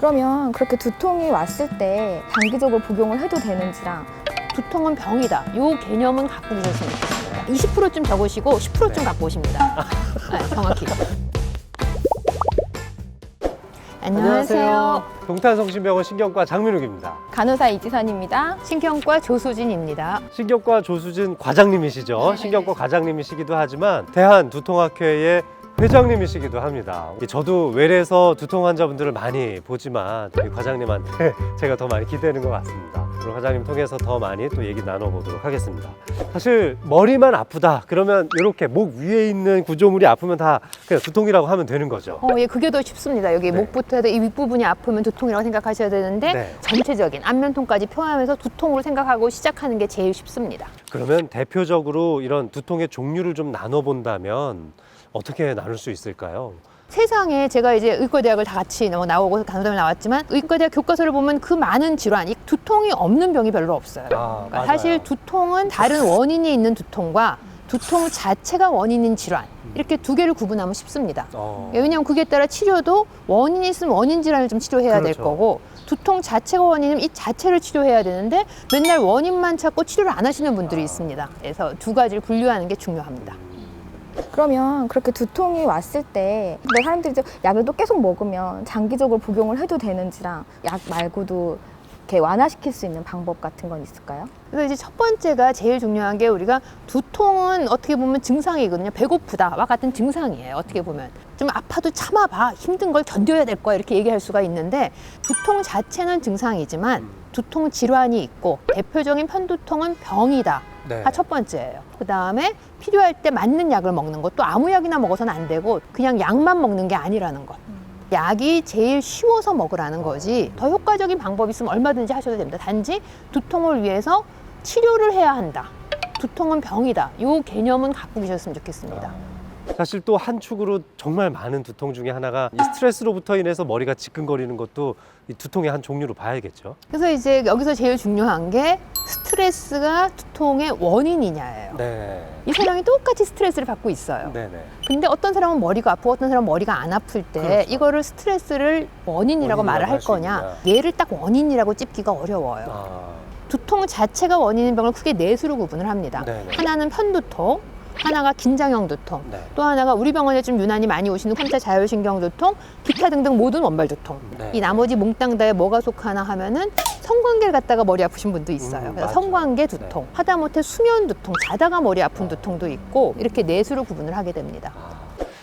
그러면 그렇게 두통이 왔을 때 단기적으로 복용을 해도 되는지랑 두통은 병이다. 요 개념은 갖고 계셨으면 좋겠습니다. 20%좀 적으시고 10%좀 네. 갖고 오십니다. 네, 정확히. 안녕하세요. 동탄성심병원 신경과 장민욱입니다. 간호사 이지선입니다. 신경과 조수진입니다. 신경과 조수진 과장님이시죠. 신경과 과장님이시기도 하지만 대한 두통학회의 회장님이시기도 합니다. 저도 외래에서 두통 환자분들을 많이 보지만 우리 과장님한테 제가 더 많이 기대는 것 같습니다. 우리 과장님 통해서 더 많이 또 얘기 나눠보도록 하겠습니다. 사실 머리만 아프다 그러면 이렇게 목 위에 있는 구조물이 아프면 다 그냥 두통이라고 하면 되는 거죠. 어, 예, 그게 더 쉽습니다. 여기 네. 목부터 해도 이 윗부분이 아프면 두통이라고 생각하셔야 되는데 네. 전체적인 안면통까지 포함해서 두통으로 생각하고 시작하는 게 제일 쉽습니다. 그러면 대표적으로 이런 두통의 종류를 좀 나눠본다면 어떻게 나눌 수 있을까요? 세상에 제가 이제 의과대학을 다 같이 뭐 나오고 간호사를 나왔지만 의과대학 교과서를 보면 그 많은 질환, 이 두통이 없는 병이 별로 없어요. 아, 그러니까 사실 두통은 다른 원인이 있는 두통과 두통 자체가 원인인 질환 이렇게 두 개를 구분하면 쉽습니다. 어, 왜냐하면 그게 따라 치료도 원인이 있으면 원인 질환을 좀 치료해야 될 그렇죠. 거고 두통 자체가 원인이면 이 자체를 치료해야 되는데 맨날 원인만 찾고 치료를 안 하시는 분들이 있습니다. 그래서 두 가지를 분류하는 게 중요합니다. 그러면 그렇게 두통이 왔을 때 근데 사람들이 이제 약을 또 계속 먹으면 장기적으로 복용을 해도 되는지랑 약 말고도 이렇게 완화시킬 수 있는 방법 같은 건 있을까요? 그래서 이제 첫 번째가 제일 중요한 게 우리가 두통은 어떻게 보면 증상이거든요. 배고프다와 같은 증상이에요. 어떻게 보면 좀 아파도 참아봐 힘든 걸 견뎌야 될 거야 이렇게 얘기할 수가 있는데 두통 자체는 증상이지만 두통 질환이 있고 대표적인 편두통은 병이다. 네. 가첫 번째예요. 그 다음에 필요할 때 맞는 약을 먹는 것도 아무 약이나 먹어서는 안 되고 그냥 약만 먹는 게 아니라는 것. 약이 제일 쉬워서 먹으라는 거지 더 효과적인 방법이 있으면 얼마든지 하셔도 됩니다. 단지 두통을 위해서 치료를 해야 한다. 두통은 병이다. 이 개념은 갖고 계셨으면 좋겠습니다. 사실 또 한 축으로 정말 많은 두통 중에 하나가 이 스트레스로부터 인해서 머리가 지끈거리는 것도 이 두통의 한 종류로 봐야겠죠. 그래서 이제 여기서 제일 중요한 게 스트레스가 두통의 원인이냐예요. 네. 이 세상이 똑같이 스트레스를 받고 있어요. 네네. 근데 어떤 사람은 머리가 아프고 어떤 사람은 머리가 안 아플 때 그렇죠. 이거를 스트레스를 원인이라고 원인이라고 말을 할 할수 거냐 얘를 딱 원인이라고 찝기가 어려워요 아, 두통 자체가 원인인 병을 크게 네 수로 구분을 합니다 네네. 하나는 편두통 하나가 긴장형 두통 네. 또 하나가 우리 병원에 좀 유난히 많이 오시는 환자 자율신경 두통 기타 등등 모든 원발 두통 네. 이 나머지 몽땅 다에 뭐가 속하나 하면은 성관계를 갖다가 머리 아프신 분도 있어요. 음, 그래서. 성관계 두통, 네. 하다못해 수면 두통, 자다가 머리 아픈 두통도 있고 이렇게 네 수로 구분을 하게 됩니다.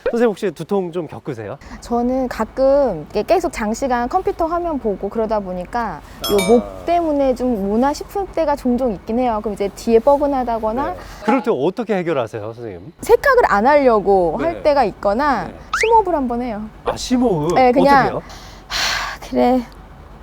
아. 선생님 혹시 두통 좀 겪으세요? 저는 가끔 이렇게 계속 장시간 컴퓨터 화면 보고 그러다 보니까 아. 요목 때문에 좀 뭐나 싶을 때가 종종 있긴 해요. 그럼 이제 뒤에 뻐근하다거나 네. 그럴 때 어떻게 해결하세요, 선생님? 세탁을 안 하려고 네. 할 때가 있거나 네. 심호흡을 한번 해요. 아 심호흡 네, 그냥 어떻게요? 아, 그래.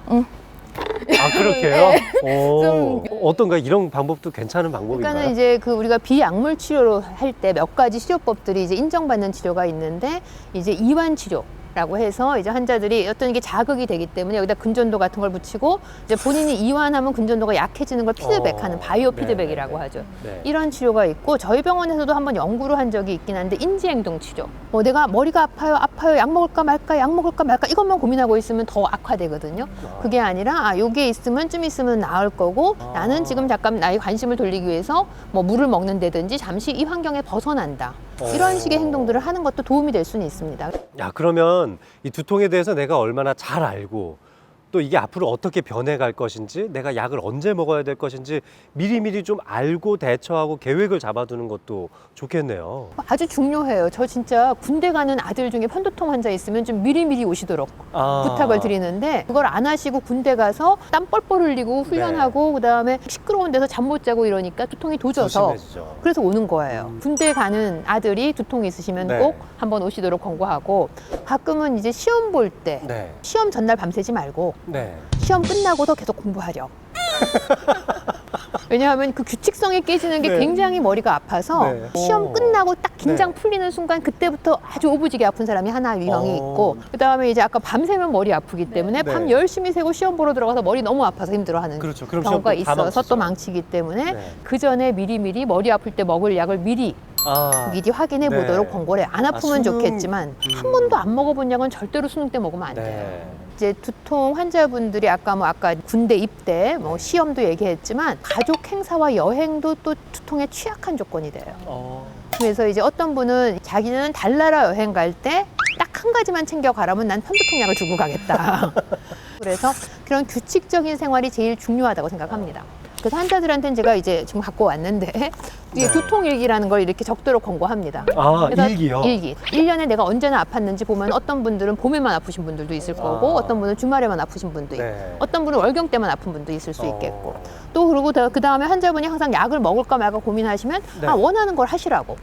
아 그렇게요? 좀- 어떤가 이런 방법도 괜찮은 방법인가요? 이제 그 우리가 비약물 치료로 할 때 몇 가지 치료법들이 이제 인정받는 치료가 있는데 이제 이완 치료. 라고 해서 이제 환자들이 어떤 게 자극이 되기 때문에 여기다 근전도 같은 걸 붙이고 이제 본인이 이완하면 근전도가 약해지는 걸 피드백하는 어, 바이오 네, 피드백이라고 네, 네. 하죠. 네. 이런 치료가 있고 저희 병원에서도 한번 연구를 한 적이 있긴 한데 인지행동 치료. 뭐 내가 머리가 아파요, 아파요, 약 먹을까 말까, 약 먹을까 말까 이것만 고민하고 있으면 더 악화되거든요. 그게 아니라 아 요게 있으면 좀 있으면 나을 거고 아. 나는 지금 잠깐 나의 관심을 돌리기 위해서 뭐 물을 먹는다든지 잠시 이 환경에 벗어난다. 이런 어. 식의 행동들을 하는 것도 도움이 될 수는 있습니다. 야 그러면 이 두통에 대해서 내가 얼마나 잘 알고 또 이게 앞으로 어떻게 변해갈 것인지 내가 약을 언제 먹어야 될 것인지 미리미리 좀 알고 대처하고 계획을 잡아두는 것도 좋겠네요. 아주 중요해요. 저 진짜 군대 가는 아들 중에 편두통 환자 있으면 좀 미리미리 오시도록 아. 부탁을 드리는데 그걸 안 하시고 군대 가서 땀 뻘뻘 흘리고 훈련하고 그다음에 시끄러운 데서 잠 못 자고 이러니까 두통이 도져서 조심해지죠. 그래서 오는 거예요. 음. 군대 가는 아들이 두통이 있으시면 네. 꼭 한번 오시도록 권고하고 가끔은 이제 시험 볼 때 네, 시험 전날 밤새지 말고 네. 시험 끝나고도 계속 공부하렴. 왜냐하면 그 규칙성이 깨지는 게 네. 굉장히 머리가 아파서 네. 시험 오. 끝나고 딱 긴장 네. 풀리는 순간 그때부터 아주 오부지게 아픈 사람이 하나 유형이 어. 있고 그다음에 이제 아까 밤새면 머리 아프기 때문에 네. 밤 열심히 새고 시험 보러 들어가서 머리 너무 아파서 힘들어하는 그렇죠. 그럼 경우가 시험 또 다 있어서 망치죠. 또 망치기 때문에 네. 그 전에 미리미리 머리 아플 때 먹을 약을 미리 아, 미리 확인해 네. 보도록 권고를 해. 안 아프면 아, 수능- 좋겠지만 음. 한 번도 안 먹어본 약은 절대로 수능 때 먹으면 안 돼요. 네. 이제 두통 환자분들이 아까 뭐 아까 군대 입대, 뭐 시험도 얘기했지만 가족 행사와 여행도 또 두통에 취약한 조건이 돼요. 어. 그래서 이제 어떤 분은 자기는 달나라 여행 갈 때 딱 한 가지만 챙겨 가라면 난 편두통 약을 주고 가겠다. 그래서 그런 규칙적인 생활이 제일 중요하다고 생각합니다. 그래서 환자들한테는 제가 이제 지금 갖고 왔는데 이게 네. 두통 일기라는 걸 이렇게 적도록 권고합니다. 아, 그래서 일기요? 일기. 일년에 내가 언제나 아팠는지 보면 어떤 분들은 봄에만 아프신 분들도 있을 거고 아. 어떤 분은 주말에만 아프신 분도 있고 네. 어떤 분은 월경 때만 아픈 분도 있을 수 있겠고 어. 또 그리고 그 다음에 환자분이 항상 약을 먹을까 말까 고민하시면 네. 아 원하는 걸 하시라고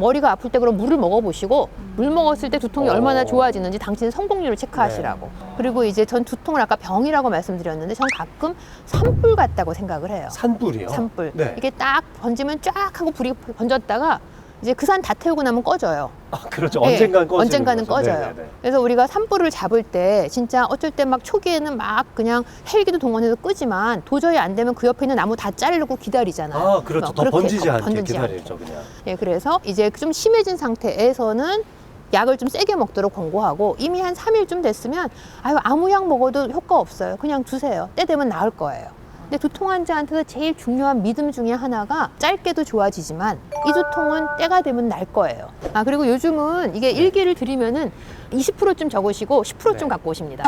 머리가 아플 때 그럼 물을 먹어보시고 물 먹었을 때 두통이 어. 얼마나 좋아지는지 당신 성공률을 체크하시라고 그리고 이제 전 두통을 아까 병이라고 말씀드렸는데 전 가끔 산불 같다고 생각을 해요 산불이요? 산불 네. 이게 딱 번지면 쫙 하고 불이 번졌다가 이제 그 산 다 태우고 나면 꺼져요 아, 그렇죠. 네, 언젠간 꺼지는 언젠가는 거죠. 꺼져요. 네네네. 그래서 우리가 산불을 잡을 때 진짜 어쩔 때 막 초기에는 막 그냥 헬기도 동원해서 끄지만 도저히 안 되면 그 옆에 있는 나무 다 자르고 기다리잖아요. 아, 그렇죠. 뭐더 번지지 않게 번지지. 기다리죠, 그냥. 예, 그래서 이제 좀 심해진 상태에서는 약을 좀 세게 먹도록 권고하고 이미 한 삼일쯤 됐으면 아유 아무 약 먹어도 효과 없어요. 그냥 두세요. 때 되면 나을 거예요. 근데 두통 환자한테서 제일 중요한 믿음 중에 하나가 짧게도 좋아지지만 이 두통은 때가 되면 날 거예요. 아 그리고 요즘은 이게 일기를 드리면은 20%좀 적으시고 10%좀 네. 갖고 오십니다.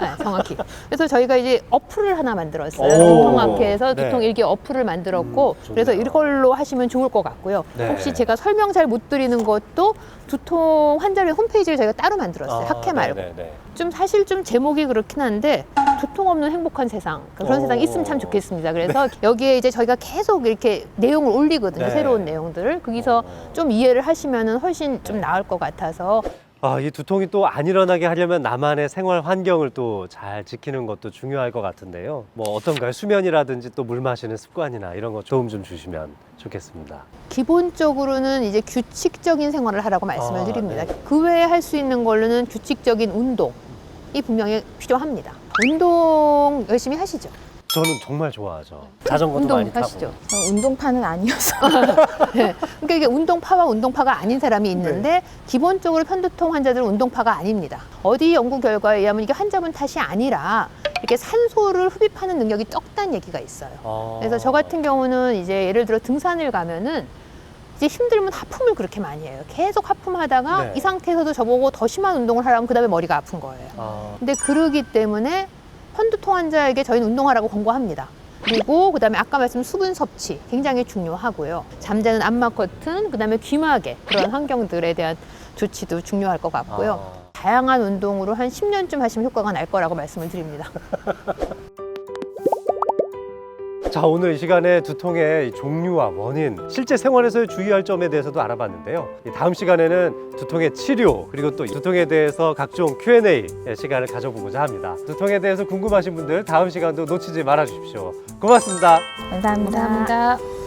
네, 정확히. 그래서 저희가 이제 어플을 하나 만들었어요. 오. 두통학회에서 네. 두통 일기 어플을 만들었고 음. 그래서 이걸로 하시면 좋을 것 같고요. 네. 혹시 제가 설명 잘 못 드리는 것도 두통 환자를 홈페이지를 저희가 따로 만들었어요. 학회 말고. 아, 네네네. 좀 사실 좀 제목이 그렇긴 한데 두통 없는 행복한 세상 그런 오. 세상이 있으면 참 좋겠습니다. 그래서 여기에 이제 저희가 계속 이렇게 내용을 올리거든요. 네. 새로운 내용들을 거기서 어. 좀 이해를 하시면은 훨씬 좀 나을 것 같아서 아, 이 두통이 또 안 일어나게 하려면 나만의 생활 환경을 또 잘 지키는 것도 중요할 것 같은데요. 뭐 어떤가요? 수면이라든지 또 물 마시는 습관이나 이런 거 도움 좀 주시면 좋겠습니다. 기본적으로는 이제 규칙적인 생활을 하라고 말씀을 아, 드립니다. 네. 그 외에 할 수 있는 걸로는 규칙적인 운동이 분명히 필요합니다. 운동 열심히 하시죠. 저는 정말 좋아하죠. 자전거도 운동 많이 타고. 하시죠. 저 운동파는 아니어서 네. 그러니까 이게 운동파와 운동파가 아닌 사람이 있는데 네. 기본적으로 편두통 환자들은 운동파가 아닙니다. 어디 연구 결과에 의하면 이게 환자분 탓이 아니라 이렇게 산소를 흡입하는 능력이 적다는 얘기가 있어요. 아. 그래서 저 같은 경우는 이제 예를 들어 등산을 가면은 이제 힘들면 하품을 그렇게 많이 해요. 계속 하품하다가 네. 이 상태에서도 저보고 더 심한 운동을 하라면 그 다음에 머리가 아픈 거예요. 아, 근데 그러기 때문에 편두통 환자에게 저희는 운동하라고 권고합니다. 그리고 그다음에 아까 말씀 수분 섭취 굉장히 중요하고요. 잠자는 안마 커튼, 그다음에 귀마개 그런 환경들에 대한 조치도 중요할 것 같고요. 아. 다양한 운동으로 한 10년쯤 하시면 효과가 날 거라고 말씀을 드립니다. 자 오늘 이 시간에 두통의 이 종류와 원인, 실제 생활에서의 주의할 점에 대해서도 알아봤는데요. 이 다음 시간에는 두통의 치료 그리고 또 두통에 대해서 각종 Q&A 시간을 가져보고자 합니다. 두통에 대해서 궁금하신 분들 다음 시간도 놓치지 말아 주십시오. 고맙습니다. 감사합니다. 감사합니다.